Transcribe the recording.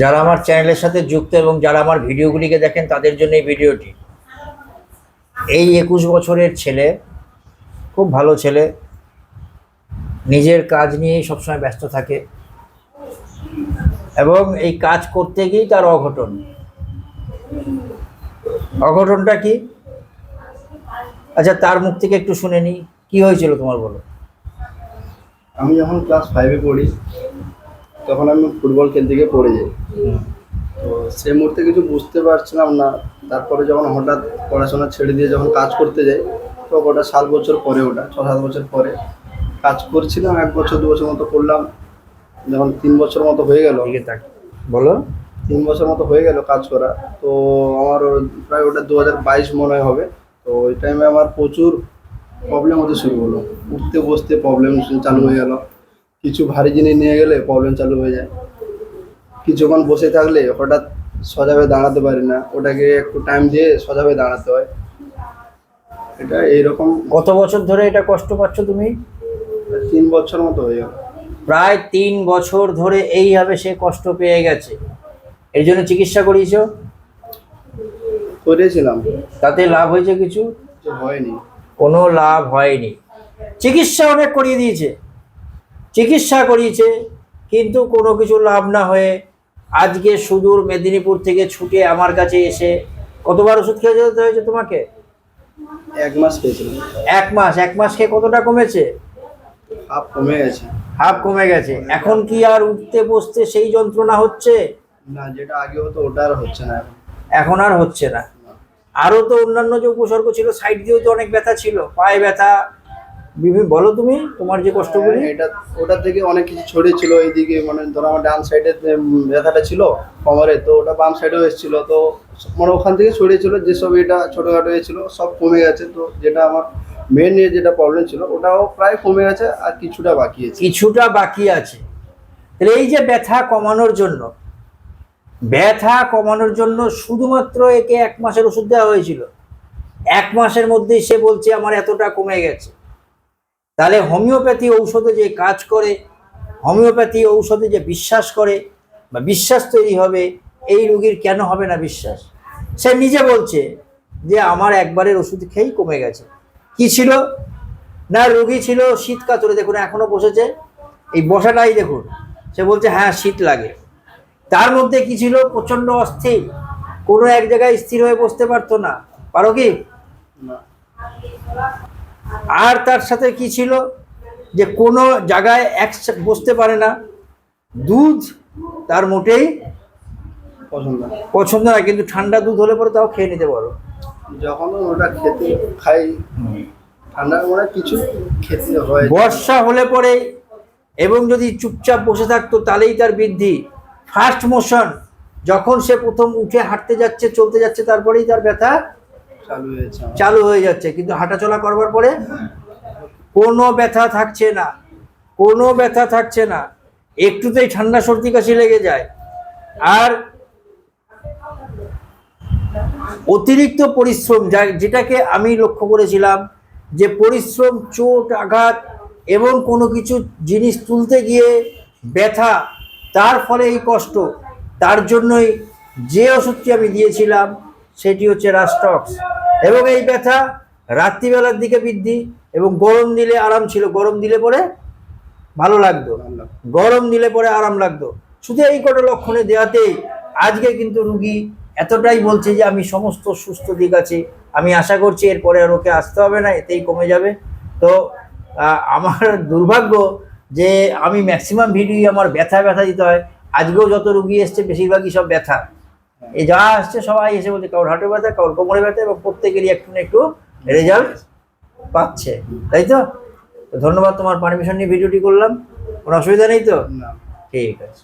যারা আমার চ্যানেলের সাথে যুক্ত এবং যারা আমার ভিডিওগুলিকে দেখেন, তাদের জন্য এই ভিডিওটি। এই একুশ বছরের ছেলে, খুব ভালো ছেলে, নিজের কাজ নিয়েই সবসময় ব্যস্ত থাকে এবং এই কাজ করতে গিয়েই তার অঘটন। অঘটনটা কি? আচ্ছা তার মুখ থেকে একটু শুনে নি কি হয়েছিল তোমার বলো? আমি যখন ক্লাস ফাইভে পড়ি, তখন আমি ফুটবল খেলতে গিয়ে পড়ে যাই। তো সেই মুহূর্তে কিছু বুঝতে পারছিলাম না। তারপরে যখন হঠাৎ পড়াশোনা ছেড়ে দিয়ে যখন কাজ করতে যাই তো ওটা সাত বছর পরে ওটা ছ সাত বছর পরে কাজ করছিলাম এক বছর দু বছর মতো করলাম। যখন তিন বছর মতো হয়ে গেল। বলো। তিন বছর মতো হয়ে গেল কাজ করা। তো আমার প্রায় ওটা দু হাজার বাইশ মনে হবে। তো ওই টাইমে আমার প্রচুর প্রবলেম হতে শুরু হলো। উঠতে বসতে প্রবলেম চালু হয়ে গেল। কিছু ভারী জিনিস নিয়ে গেলে প্রবলেম চালু হয়ে যায়। কিছুক্ষণ বসে থাকলে হঠাৎ সজাবে দাঁড়াতে পারি না। ওটাকে একটু টাইম দিয়ে সজাবে দাঁড়াতে হয়। এটা এইরকম। কত বছর ধরে এটা কষ্ট পাচ্ছ তুমি? তিন বছর মতো হয়ে গেল। প্রায় তিন বছর ধরে এইভাবে সে কষ্ট পেয়ে গেছে। এর জন্য চিকিৎসা করিয়েছ? করেছিলাম। তাতে লাভ হয়েছে কিছু হয়নি। কোনো লাভ হয়নি। চিকিৎসা অনেক করিয়ে দিয়েছে। চিকিৎসা করিয়েছে কিন্তু কোনো কিছু লাভ না হয়ে আজকে সুদূর মেদিনীপুর থেকে ছুটে আমার কাছে এসে কতবার ওষুধ খেয়ে যেতে হয়েছে তোমাকে? এক মাস খেয়েছিলাম। এক মাস? এক মাস খেয়ে কতটা কমেছে? হাফ কমে গেছে। হাফ কমে গেছে। এখন কি আর উঠতে বসতে সেই যন্ত্রণা হচ্ছে? না যেটা আগে হতো ওটা আর হচ্ছে না এখন। এখন আর হচ্ছে না। আরও তো অন্যান্য যে উপসর্গ ছিল সাইড দিয়েও তো অনেক ব্যথা ছিল। পায়ে ব্যথা বিভিন্ন বলো তুমি তোমার যে কষ্টগুলি। হ্যাঁ, এটা ওটা থেকে অনেক কিছু ছড়িয়েছিল এইদিকে মানে ধরো আমার ডান সাইডে ব্যথাটা ছিল কোমরে তো ওটা বাম সাইডেও এসেছিল তো মানে ওখান থেকে ছড়িয়েছিল যেসব এটা ছোটোখাটো হয়েছিল সব কমে গেছে তো যেটা আমার মেন যেটা প্রবলেম ছিল ওটাও প্রায় কমে গেছে আর কিছুটা বাকি আছে। কিছুটা বাকি আছে। তাহলে এই যে ব্যথা কমানোর জন্য ব্যথা কমানোর জন্য শুধুমাত্র একে এক মাসের ওষুধ দেওয়া হয়েছিল। এক মাসের মধ্যেই সে বলছে আমার এতটা কমে গেছে। তাহলে হোমিওপ্যাথি ঔষধে যে কাজ করে, হোমিওপ্যাথি ঔষধে যে বিশ্বাস করে বা বিশ্বাস তৈরি হবে, এই রুগীর কেন হবে না বিশ্বাস? সে নিজে বলছে যে আমার একবারের ওষুধ খেয়েই কমে গেছে। কি ছিল? না, রুগী ছিল শীত কাতরে, দেখুন, এখনও বসেছে। এই বসাটাই দেখুন, সে বলছে হ্যাঁ শীত লাগে। তার মধ্যে কি ছিল? প্রচণ্ড অস্থির। কোনো এক জায়গায় স্থির হয়ে বসতে পারতো না। পারো কি? আর তার সাথে কি ছিল? যে কোনো জায়গায় এক বসতে পারে না। দুধ তার মোটেই পছন্দ না। পছন্দ না কিন্তু ঠান্ডা দুধ হলে পরে তাও খেয়ে নিতে পারো। যখন ওটা খেতে খাই ঠান্ডার মনে কিছু খেতে হয়। বর্ষা হলে পরে এবং যদি চুপচাপ বসে থাকতো তাহলেই তার বৃদ্ধি। ফার্স্ট মোশন যখন সে প্রথম উঠে হাঁটতে যাচ্ছে চলতে যাচ্ছে তারপরেই তার ব্যথা চালু হয়ে যাচ্ছে, কিন্তু হাঁটাচলা করবার পরে কোনো ব্যথা থাকছে না, কোনো ব্যথা থাকছে না, একটুতেই ঠান্ডা সর্দি কাশি লেগে যায়। আর অতিরিক্ত পরিশ্রম, যা যেটাকে আমি লক্ষ্য করেছিলাম, যে পরিশ্রম, চোট, আঘাত এবং কোনো কিছু জিনিস তুলতে গিয়ে ব্যথা, তার ফলে এই কষ্ট, তার জন্যই যে ওষুধটি আমি দিয়েছিলাম সেটি হচ্ছে রাস্টক্স এবং এই ব্যথা রাত্রিবেলার দিকে বৃদ্ধি এবং গরম দিলে আরাম ছিল। গরম দিলে পরে ভালো লাগতো। গরম দিলে পরে আরাম লাগতো। শুধু এই কটা লক্ষণে দেওয়াতেই আজকে কিন্তু রুগী এতটাই বলছে যে আমি সমস্ত সুস্থ দিক আছে। আমি আশা করছি এরপরে আর ওকে আসতে হবে না এতেই কমে যাবে। তো আমার দুর্ভাগ্য যে আমি ম্যাক্সিমাম ভিডিও আমার ব্যথা ব্যথা দিতে হয়। আজকেও যত রুগী এসছে বেশিরভাগই সব ব্যথা। এই যা আসছে সবাই এসে বলছে কারোর হাঁটু ব্যথা কারোর কোমরে ব্যথা এবং প্রত্যেকেরই একটু না একটু রেজাল্ট পাচ্ছে তাই তো? তো ধন্যবাদ তোমার পারমিশন নিয়ে ভিডিওটি করলাম। কোনো অসুবিধা নেই তো? ঠিক আছে।